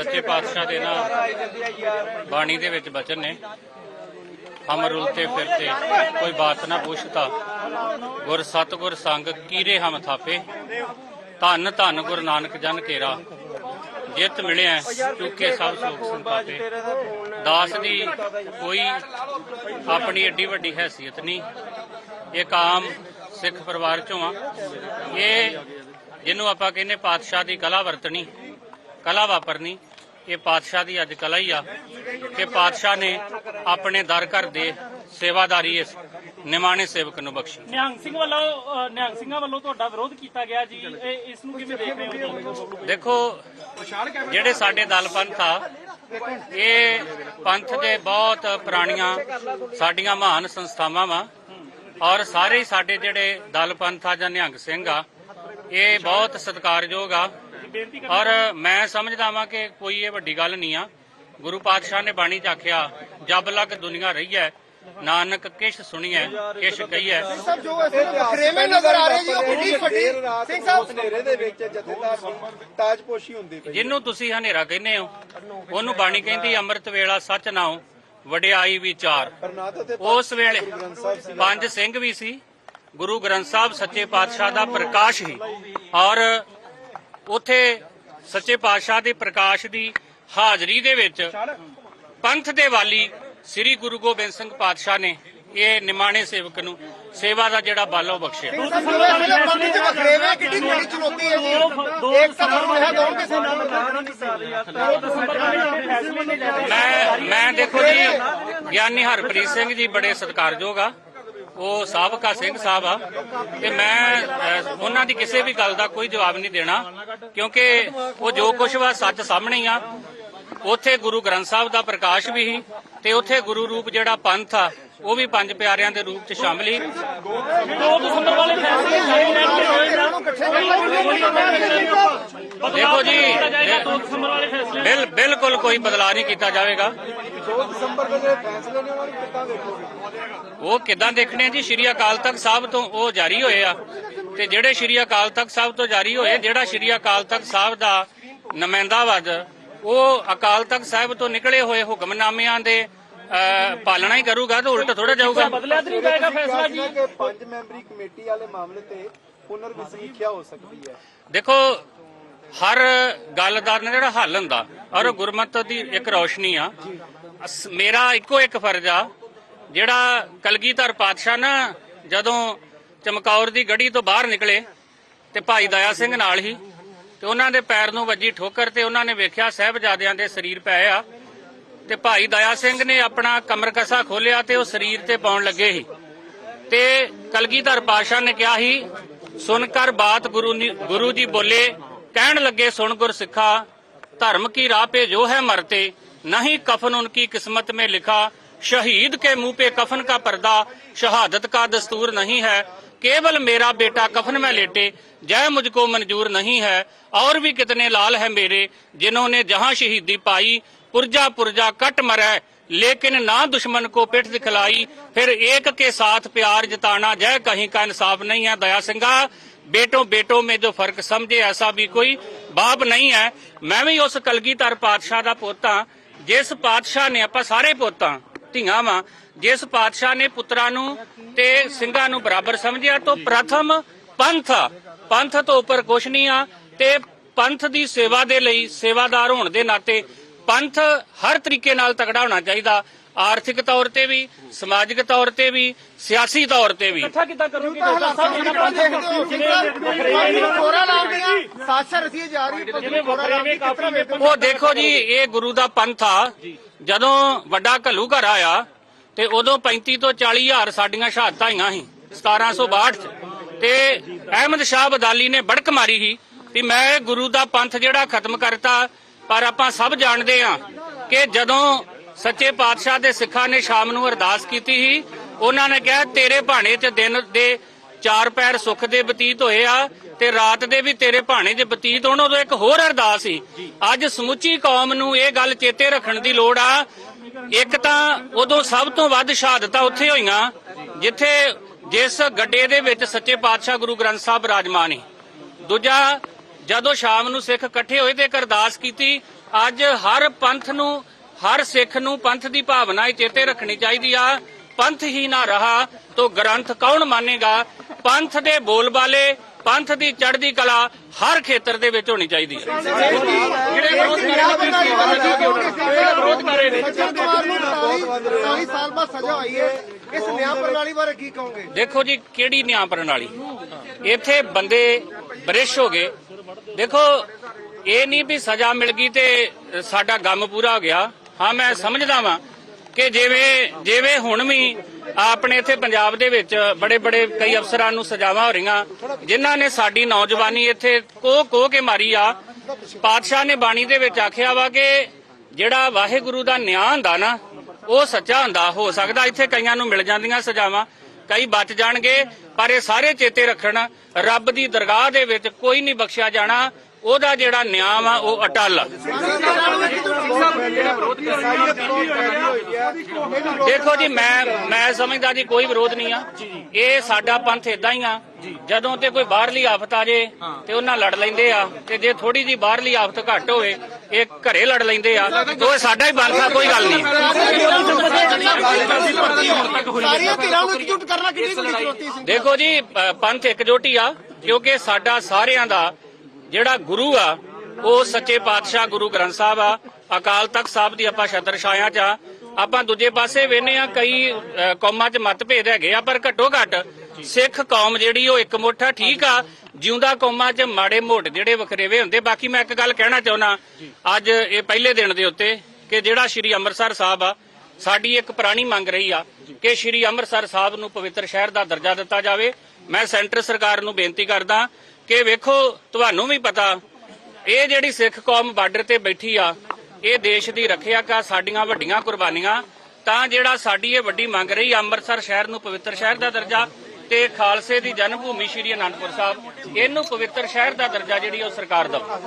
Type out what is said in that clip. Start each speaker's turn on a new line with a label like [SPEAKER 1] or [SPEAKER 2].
[SPEAKER 1] ਸੱਚੇ ਪਾਤਸ਼ਾਹ ਦੇ ਨਾ ਬਾਣੀ ਦੇ ਵਿੱਚ ਬਚਨ ਨੇ। ਹਮ ਰੁਲਤੇ ਫਿਰਤੇ ਕੋਈ ਬਾਤ ਨਾ ਪੁੱਛਤਾ ਗੁਰ ਸਤਗੁਰ ਸੰਗ ਕੀਰੇ ਹਮ ਥਾਪੇ, ਧੰਨ ਧੰਨ ਗੁਰੂ ਨਾਨਕ ਜਨ ਕੇਰਾ। ਜਿਤ ਮਿਲਿਆ, ਚੁੱਕੇ ਸਭ ਸੋਖ ਸੰਤਾਪੇ ਦਾਸ ਦੀ ਕੋਈ ਆਪਣੀ ਏਡੀ ਵੱਡੀ ਹੈਸੀਅਤ ਨਹੀਂ। ਇਹ ਕਾਮ ਸਿੱਖ ਪਰਿਵਾਰ ਚੋਂ ਆ। ਇਹ ਜਿਹਨੂੰ ਆਪਾਂ ਕਹਿੰਦੇ ਪਾਤਸ਼ਾਹ ਦੀ ਕਲਾ ਵਰਤਣੀ, ਕਲਾ ਵਾਪਰਨੀ ਇਹ ਪਾਤਸ਼ਾਹ ਦੀ ਅੱਜ ਕਲਾ ਹੀ ਆ ਕਿ ਪਾਤਸ਼ਾਹ ਨੇ ਆਪਣੇ ਦਰ ਘਰ ਦੇ ਸੇਵਾਦਾਰੀ ਇਸ ਨਿਮਾਣੇ ਸੇਵਕ ਨੂੰ ਬਖਸ਼ੀ।
[SPEAKER 2] ਨਿਹੰਗ ਸਿੰਘ ਵੱਲੋਂ ਨਿਹੰਗ ਸਿੰਘਾਂ ਵੱਲੋਂ ਤੁਹਾਡਾ ਵਿਰੋਧ ਕੀਤਾ ਗਿਆ ਜੀ। ਇਹ ਇਸ ਨੂੰ ਕਿਵੇਂ ਦੇਖ ਰਹੇ ਹੋ
[SPEAKER 1] ਦੇਖੋ ਜਿਹੜੇ ਸਾਡੇ ਦਲ ਪੰਥ ਆ ਇਹ ਪੰਥ ਦੇ ਬਹੁਤ ਪੁਰਾਣੀਆਂ ਸਾਡੀਆਂ ਮਹਾਨ ਸੰਸਥਾਵਾਂ ਵਾ ਔਰ ਸਾਰੇ ਸਾਡੇ ਜਿਹੜੇ ਦਲ ਪੰਥ ਆ ਜਾਂ ਨਿਹੰਗ ਸਿੰਘ ਆ ਇਹ ਬਹੁਤ ਸਤਿਕਾਰਯੋਗ ਆ।
[SPEAKER 2] ਬੇਨਤੀ
[SPEAKER 1] ਔਰ ਮੈਂ ਸਮਝਦਾ ਵਾਂ ਕਿ ਕੋਈ ਇਹ ਵੱਡੀ ਗੱਲ ਨਹੀਂ ਆ। ਗੁਰੂ ਪਾਤਸ਼ਾਹ ਨੇ ਬਾਣੀ ਚ ਆਖਿਆ ਜਬ ਲਗ ਦੁਨੀਆ ਰਹੀ ਹੈ ਨਾਨਕ ਕਿਛ ਸੁਣੀਐ ਕਿਛ ਕਹੀਐ।
[SPEAKER 3] ਸਾਹਿਬ ਜੋ ਇਸ ਨੂੰ ਵਖਰੇਵੇਂ ਨਜ਼ਰ ਆ ਰਹੇ ਜੀ ਉਹ ਕਿੰਨੀ ਵੱਡੀ ਸਿੰਘ ਸਾਹਿਬ।
[SPEAKER 4] ਹਨੇਰੇ ਦੇ ਵਿੱਚ ਜਥੇਦਾਰ ਦੀ ਤਾਜਪੋਸ਼ੀ ਹੁੰਦੀ ਪਈ
[SPEAKER 1] ਜਿਹਨੂੰ ਤੁਸੀਂ ਹਨੇਰਾ ਕਹਿੰਦੇ ਹੋ ਉਹਨੂੰ ਬਾਣੀ ਕਹਿੰਦੀ ਅੰਮ੍ਰਿਤ ਵੇਲਾ ਸੱਚ ਨਾਉ ਵਡਿਆਈ ਵਿਚਾਰ ਉਸ ਵੇਲੇ ਪੰਜ ਸਿੰਘ ਵੀ ਸੀ ਗੁਰੂ ਗ੍ਰੰਥ ਸਾਹਿਬ ਸੱਚੇ ਪਾਤਸ਼ਾਹ ਦਾ ਪ੍ਰਕਾਸ਼ ਹੀ। ਔਰ ਉਥੇ ਸੱਚੇ ਪਾਤਸ਼ਾਹ ਦੇ ਪ੍ਰਕਾਸ਼ ਦੀ ਹਾਜ਼ਰੀ ਦੇ ਵਿੱਚ ਪੰਥ ਦੇ ਵਾਲੀ ਸ੍ਰੀ ਗੁਰੂ ਗੋਬਿੰਦ ਸਿੰਘ ਪਾਤਸ਼ਾਹ ਨੇ ਇਹ ਨਿਮਾਣੇ ਸੇਵਕ ਨੂੰ ਸੇਵਾ ਦਾ ਜਿਹੜਾ ਬਾਲੋ ਬਖਸ਼ਿਆ। ਮੈਂ ਮੈਂ ਦੇਖੋ ਜੀ ਗਿਆਨੀ ਹਰਪ੍ਰੀਤ ਸਿੰਘ ਜੀ ਬੜੇ ਸਤਿਕਾਰਯੋਗ ਆ। ਉਹ ਸਾਬਕਾ ਸਿੰਘ ਸਾਹਿਬ ਆ। ਤੇ ਮੈਂ ਅਹ, ਉਹਨਾਂ ਦੀ ਕਿਸੇ ਵੀ ਗੱਲ ਦਾ ਕੋਈ ਜਵਾਬ ਨਹੀਂ ਦੇਣਾ ਕਿਉਂਕਿ ਉਹ ਜੋ ਕੁਝ ਵਾ ਸੱਚ ਸਾਹਮਣੇ ਹੀ ਆ। ਉੱਥੇ ਗੁਰੂ ਗ੍ਰੰਥ ਸਾਹਿਬ ਦਾ ਪ੍ਰਕਾਸ਼ ਵੀ ਸੀ ਤੇ ਉੱਥੇ ਗੁਰੂ ਰੂਪ ਜਿਹੜਾ ਪੰਥ ਆ ਉਹ ਵੀ ਪੰਜ ਪਿਆਰਿਆਂ ਦੇ ਰੂਪ ਚ ਸ਼ਾਮਿਲ ਸੀ।
[SPEAKER 2] 2 ਦਸੰਬਰ ਵਾਲੇ ਫੈਸਲੇ
[SPEAKER 1] ਦੇਖੋ ਜੀ
[SPEAKER 2] 2 ਦਸੰਬਰ ਵਾਲੇ ਫੈਸਲੇ
[SPEAKER 1] ਬਿਲ ਬਿਲਕੁਲ ਕੋਈ ਬਦਲਾਅ ਨਹੀਂ ਕੀਤਾ ਜਾਵੇਗਾ
[SPEAKER 4] 2 ਦਸੰਬਰ ਦੇ ਜਿਹੜੇ ਫੈਸਲੇ ਨੇ ਉਹਨਾਂ ਨੂੰ ਕਿੱਦਾਂ ਦੇਖੋਗੇ
[SPEAKER 1] ਉਹ ਕਿਦਾਂ ਦੇਖਣੇ ਆ ਜੀ ਸ਼੍ਰੀ ਅਕਾਲ ਤਖਤ ਸਾਹਿਬ ਤੋਂ ਉਹ ਜਾਰੀ ਹੋਏ ਆ ਤੇ ਜਿਹੜੇ ਸ਼੍ਰੀ ਅਕਾਲ ਤਖਤ ਸਾਹਿਬ ਤੋਂ ਜਾਰੀ ਹੋਏ ਜਿਹੜਾ ਸ਼੍ਰੀ ਅਕਾਲ ਤਖਤ ਸਾਹਿਬ ਦਾ ਨੁਮਾਇੰਦਾ ਵਜ ਉਹ ਅਕਾਲ ਤਖਤ ਸਾਹਿਬ ਤੋਂ ਨਿਕਲੇ ਹੋਏ ਹੁਕਮਨਾਮਿਆਂ ਦੇ ਪਾਲਣਾ ਹੀ ਕਰੂਗਾ ਤਾਂ ਉਲਟ ਥੋੜਾ ਜਾਊਗਾ
[SPEAKER 2] ਬਦਲਿਆ ਨਹੀਂ ਜਾਏਗਾ ਫੈਸਲਾ ਜੀ
[SPEAKER 4] ਕਿ ਪੰਜ ਮੈਂਬਰੀ ਕਮੇਟੀ ਵਾਲੇ ਮਾਮਲੇ ਤੇ ਪੁਨਰ ਵਿਸਮੀਖਿਆ ਹੋ ਸਕਦੀ ਹੈ
[SPEAKER 1] ਦੇਖੋ ਹਰ ਗੱਲ ਦਾ ਜਿਹੜਾ ਹੱਲ ਹੁੰਦਾ, ਔਰ ਗੁਰਮਤ ਦੀ ਇੱਕ ਰੌਸ਼ਨੀ ਆ। ਮੇਰਾ ਇੱਕੋ ਇੱਕ ਫਰਜ਼ ਆ, ਜਿਹੜਾ ਕਲਗੀਧਰ ਪਾਤਸ਼ਾਹ ਨਾ ਜਦੋਂ ਚਮਕੌਰ ਦੀ ਗੜੀ ਤੋਂ ਬਾਹਰ ਨਿਕਲੇ, ਤੇ ਭਾਈ ਦਇਆ ਸਿੰਘ ਨਾਲ ਹੀ, ਤੇ ਉਹਨਾਂ ਦੇ ਪੈਰ ਨੂੰ ਵੱਜੀ ਠੋਕਰ ਤੇ ਉਹਨਾਂ ਨੇ ਵੇਖਿਆ ਸਹਿਬਜ਼ਾਦਿਆਂ ਦੇ ਸਰੀਰ ਪਏ ਆ, ਤੇ ਭਾਈ ਦਇਆ ਸਿੰਘ ਨੇ ਆਪਣਾ ਕਮਰ ਕਸਾ ਖੋਲਿਆ ਤੇ ਉਹ ਸਰੀਰ ਤੇ ਪਾਉਣ ਲੱਗੇ ਸੀ। ਤੇ ਕਲਗੀਧਰ ਪਾਸ਼ਾ ਨੇ ਕਿਹਾ ਸੀ, ਸੁਣ ਕਰ ਬਾਤ ਗੁਰੂ ਗੁਰੂ ਜੀ ਬੋਲੇ ਕਹਿਣ ਲੱਗੇ ਸੁਣ ਗੁਰ ਸਿੱਖਾ ਧਰਮ ਕੀ ਰਾਹ पे जो है मरते नहीं कफन उनकी किस्मत में लिखा शहीद के मुंह पे कफन का पर्दा शहादत का दस्तूर नहीं है केवल मेरा बेटा कफन में लेटे जय मुझको मंजूर नहीं है और भी कितने लाल है मेरे जिन्होंने जहां शहीदी पाई पुरजा पुरजा कट मरै लेकिन ना दुश्मन को पिठ दिखलाई फिर एक के साथ प्यार जताना जय कहीं का इंसाफ नहीं है दया सिंगा बेटों बेटों में जो फर्क समझे ऐसा भी कोई बाप नहीं है ਮੈਂ ਵੀ ਉਸ ਕਲਗੀਧਰ ਪਾਤਸ਼ਾਹ ਦਾ ਪੋਤਾ ਜਿਸ ਪਾਤਸ਼ਾਹ ਨੇ ਆਪਾਂ ਸਾਰੇ ਪੋਤਾ ਧੀਆਂ ਵਾਂ ਜਿਸ ਪਾਤਸ਼ਾਹ ਨੇ ਪੁੱਤਰਾਂ ਨੂੰ ਤੇ ਸਿੰਘਾਂ ਨੂੰ ਬਰਾਬਰ ਸਮਝਿਆ ਤੋਂ ਪ੍ਰਥਮ ਪੰਥ ਆ। ਪੰਥ ਤੋਂ ਉੱਪਰ ਕੁਛ ਨਹੀਂ ਆ ਤੇ ਪੰਥ ਦੀ ਸੇਵਾ ਦੇ ਲਈ ਸੇਵਾਦਾਰ ਹੋਣ ਦੇ ਨਾਤੇ ਪੰਥ ਹਰ ਤਰੀਕੇ ਨਾਲ ਤਕੜਾ ਹੋਣਾ ਚਾਹੀਦਾ। ਆਰਥਿਕ ਤੌਰ ਤੇ ਵੀ ਸਮਾਜਿਕ ਤੌਰ ਤੇ ਵੀ ਸਿਆਸੀ ਤੌਰ ਤੇ ਵੀ।
[SPEAKER 2] ਇਕੱਠਾ ਕਿੱਦਾਂ ਕਰੋਗੇ? ਸਾਹਿਬ
[SPEAKER 1] ਉਹ ਦੇਖੋ ਜੀ ਇਹ ਗੁਰੂ ਦਾ ਪੰਥ ਆ। ਜਦੋਂ ਵੱਡਾ ਘੱਲੂ ਘਰ ਆਇਆ ਤੇ ਉਦੋਂ 35 ਤੋਂ 40 ਹਜ਼ਾਰ ਸਾਡੀਆਂ ਸ਼ਹਾਦਤਾਂ ਆਈਆਂ ਸੀ 1762 ਚ। ਤੇ ਅਹਿਮਦ ਸ਼ਾਹ ਬਦਾਲੀ ਨੇ ਬੜਕ ਮਾਰੀ ਸੀ ਵੀ ਮੈਂ ਇਹ ਗੁਰੂ ਦਾ ਪੰਥ ਜਿਹੜਾ ਖਤਮ ਕਰਤਾ ਪਰ ਆਪਾਂ ਸਭ ਜਾਣਦੇ ਆ ਕਿ ਜਦੋਂ ਸੱਚੇ ਪਾਤਸ਼ਾਹ ਦੇ ਸਿੱਖਾਂ ਨੇ ਸ਼ਾਮ ਨੂੰ ਅਰਦਾਸ ਕੀਤੀ ਸੀ, ਉਹਨਾਂ ਨੇ ਕਿਹਾ, ਤੇਰੇ ਭਾਣੇ 'ਚ ਦਿਨ ਦੇ ਚਾਰ ਪੈਰ ਸੁੱਖ ਦੇ ਬਤੀਤ ਹੋਏ ਆ ਤੇ ਰਾਤ ਦੇ ਵੀ ਤੇਰੇ ਭਾਣੇ 'ਚ ਬਤੀਤ ਹੋਣ। ਉਦੋਂ ਇੱਕ ਹੋਰ ਅਰਦਾਸ ਸੀ, ਅੱਜ ਸਮੁੱਚੀ ਕੌਮ ਨੂੰ ਇਹ ਗੱਲ ਚੇਤੇ ਰੱਖਣ ਦੀ ਲੋੜ ਆ। ਇੱਕ ਤਾਂ ਉਦੋਂ ਸਭ ਤੋਂ ਵੱਧ ਸ਼ਹਾਦਤਾਂ ਉੱਥੇ ਹੋਈਆਂ, ਜਿੱਥੇ ਜਿਸ ਗੱਡੇ ਦੇ ਵਿੱਚ ਸੱਚੇ ਪਾਤਸ਼ਾਹ ਗੁਰੂ ਗ੍ਰੰਥ ਸਾਹਿਬ ਰਾਜਮਾਨ ਸੀ। ਦੂਜਾ ਜਦੋਂ ਸ਼ਾਮ ਨੂੰ ਸਿੱਖ ਇਕੱਠੇ ਹੋਏ ਤੇ ਇੱਕ ਅਰਦਾਸ ਕੀਤੀ ਅੱਜ ਹਰ ਪੰਥ ਨੂੰ ਹਰ ਸਿੱਖ ਨੂੰ ਪੰਥ ਦੀ ਭਾਵਨਾ ਹੀ ਚੇਤੇ ਰੱਖਣੀ ਚਾਹੀਦੀ ਆ। ਪੰਥ ਹੀ ਨਾ ਰਹਾ ਤੋ ਗ੍ਰੰਥ ਕੌਣ ਮੰਨੇਗਾ? ਪੰਥ ਦੇ ਬੋਲਬਾਲੇ ਪੰਥ ਦੀ ਚੜ੍ਹਦੀ ਕਲਾ ਹਰ ਖੇਤਰ ਦੇ ਵਿੱਚ ਹੋਣੀ ਚਾਹੀਦੀ ਹੈ
[SPEAKER 3] ਜਿਹੜੇ ਵਿਰੋਧ ਕਰ ਰਹੇ ਨੇ। ਸੱਜਣ ਕੁਮਾਰ ਨੂੰ। 40 ਸਾਲ ਬਾਅਦ ਸਜ਼ਾ ਹੋਈ ਹੈ ਇਸ ਨਿਆਂ ਪ੍ਰਣਾਲੀ ਬਾਰੇ ਕੀ ਕਹੋਗੇ?
[SPEAKER 1] ਦੇਖੋ ਜੀ ਕਿਹੜੀ ਨਿਆਂ ਪ੍ਰਣਾਲੀ? ਇੱਥੇ ਬੰਦੇ ਬਰਿਸ਼ ਹੋ ਗਏ। ਦੇਖੋ, ਇਹ ਨਹੀਂ ਵੀ ਸਜ਼ਾ ਮਿਲ ਗਈ ਤੇ ਸਾਡਾ ਗਮ ਪੂਰਾ ਹੋ ਗਿਆ। ਹਾਂ, ਮੈਂ ਸਮਝਦਾ ਵਾਂ ਕਿ ਜਿਵੇਂ ਜਿਵੇਂ ਹੁਣ ਵੀ ਆਪਣੇ ਇੱਥੇ ਪੰਜਾਬ ਦੇ ਵਿੱਚ ਬੜੇ ਬੜੇ ਕਈ ਅਫਸਰਾਂ ਨੂੰ ਸਜ਼ਾਵਾਂ ਹੋ ਰਹੀਆਂ, ਜਿਨ੍ਹਾਂ ਨੇ ਸਾਡੀ ਨੌਜਵਾਨੀ ਇੱਥੇ ਕੋਹ ਕੋ ਕੇ ਮਾਰੀ ਆ। ਪਾਤਸ਼ਾਹ ਨੇ ਬਾਣੀ ਦੇ ਵਿੱਚ ਆਖਿਆ ਵਾ ਕਿ ਜਿਹੜਾ ਵਾਹਿਗੁਰੂ ਦਾ ਨਿਆਂ ਹੁੰਦਾ ਨਾ, ਉਹ ਸੱਚਾ ਹੁੰਦਾ, ਹੋ ਸਕਦਾ ਇੱਥੇ ਕਈਆਂ ਨੂੰ ਮਿਲ ਜਾਂਦੀਆਂ ਸਜ਼ਾਵਾਂ। ਕਈ ਬਚ ਜਾਣਗੇ, ਪਰ ਇਹ ਸਾਰੇ ਚੇਤੇ ਰੱਖਣ, ਰੱਬ ਦੀ ਦਰਗਾਹ ਦੇ ਵਿੱਚ ਕੋਈ ਨਹੀਂ ਬਖਸ਼ਿਆ ਜਾਣਾ, ਉਹਦਾ ਜਿਹੜਾ ਨਿਆਮ ਆ, ਉਹ ਅਟਲ ਆ। ਦੇਖੋ ਜੀ, ਮੈਂ ਮੈਂ ਸਮਝਦਾ ਜੀ, ਕੋਈ ਵਿਰੋਧ ਨਹੀਂ ਆ। ਇਹ ਸਾਡਾ ਪੰਥ ਇਦਾਂ ਹੀ ਆ। ਜਦੋਂ ਤੇ ਕੋਈ ਬਾਹਰਲੀ ਆਫਤ ਆ ਜੇ, ਤੇ ਉਹਨਾਂ ਲੜ ਲੈਂਦੇ ਆ, ਤੇ ਜੇ ਥੋੜੀ ਜੀ ਬਾਹਰਲੀ ਆਫਤ ਘੱਟ ਹੋਵੇ, ਇਹ ਘਰੇ ਲੜ ਲੈਂਦੇ ਆ। ਤੇ ਉਹ ਸਾਡਾ ਹੀ ਪੰਥ ਕੋਈ ਗੱਲ ਨਹੀਂ।
[SPEAKER 3] ਸਾਰੀਆਂ ਧਿਰਾਂ ਨੂੰ ਇਕਜੁੱਟ ਕਰਨਾ ਕਿੰਨੀ ਵੱਡੀ ਚੁਣੌਤੀ ਸੀ।
[SPEAKER 1] ਦੇਖੋ ਜੀ ਪੰਥ ਇਕਜੁੱਟ ਹੀ ਆ ਕਿਉਂਕਿ ਸਾਡਾ ਸਾਰਿਆਂ ਦਾ ਜਿਹੜਾ ਗੁਰੂ ਆ ਉਹ ਸੱਚੇ ਪਾਤਸ਼ਾਹ ਗੁਰੂ ਗ੍ਰੰਥ ਸਾਹਿਬ ਆ। ਅਕਾਲ ਤਖਤ ਸਾਹਿਬ ਦੀ ਆਪਾਂ ਛਤਰ ਛਾਇਆ ਚ ਆਪਾਂ ਦੂਜੇ ਪਾਸੇ ਵੇਨੇ ਆ ਕਈ ਕੌਮਾਂ 'ਚ ਮਤਭੇਦ ਹੈਗੇ ਆ ਪਰ ਘੱਟੋ ਘੱਟ ਸਿੱਖ ਕੌਮ ਜਿਹੜੀ ਉਹ ਇੱਕ ਮੁੱਠਾ ਠੀਕ ਆ। ਜਿਉਂਦਾ ਕੌਮਾਂ 'ਚ ਮਾੜੇ ਮੋਟ ਜਿਹੜੇ ਵਖਰੇਵੇ ਹੁੰਦੇ ਬਾਕੀ ਮੈਂ ਇੱਕ ਗੱਲ ਕਹਿਣਾ ਚਾਹੁੰਦਾ ਅੱਜ ਇਹ ਪਹਿਲੇ ਦਿਨ ਦੇ ਉੱਤੇ ਕਿ ਜਿਹੜਾ ਸ਼੍ਰੀ ਅੰਮ੍ਰਿਤਸਰ ਸਾਹਿਬ ਆ ਸਾਡੀ ਇੱਕ ਪੁਰਾਣੀ ਮੰਗ ਰਹੀ ਆ ਕਿ ਸ਼੍ਰੀ ਅੰਮ੍ਰਿਤਸਰ ਸਾਹਿਬ ਨੂੰ ਪਵਿੱਤਰ ਸ਼ਹਿਰ ਦਾ ਦਰਜਾ ਦਿੱਤਾ ਜਾਵੇ। ਮੈਂ ਸੈਂਟਰ ਸਰਕਾਰ ਨੂੰ ਬੇਨਤੀ ਕਰਦਾ ਕਿ ਵੇਖੋ ਤੁਹਾਨੂੰ ਵੀ ਪਤਾ ਇਹ ਜਿਹੜੀ ਸਿੱਖ ਕੌਮ ਬਾਰਡਰ ਤੇ ਬੈਠੀ ਆ ਇਹ ਦੇਸ਼ ਦੀ ਰੱਖਿਆ ਕਾ ਸਾਡੀਆਂ ਵੱਡੀਆਂ ਕੁਰਬਾਨੀਆਂ। ਤਾਂ ਜਿਹੜਾ ਸਾਡੀ ਇਹ ਵੱਡੀ ਮੰਗ ਰਹੀ ਆ, ਅੰਮ੍ਰਿਤਸਰ ਸ਼ਹਿਰ ਨੂੰ ਪਵਿੱਤਰ ਸ਼ਹਿਰ ਦਾ ਦਰਜਾ ਤੇ ਖਾਲਸੇ ਦੀ ਜਨਮ ਭੂਮੀ ਸ਼੍ਰੀ ਅਨੰਦਪੁਰ ਸਾਹਿਬ ਇਹਨੂੰ ਪਵਿੱਤਰ ਸ਼ਹਿਰ ਦਾ ਦਰਜਾ ਜਿਹੜੀ ਉਹ ਸਰਕਾਰ ਦਵੇ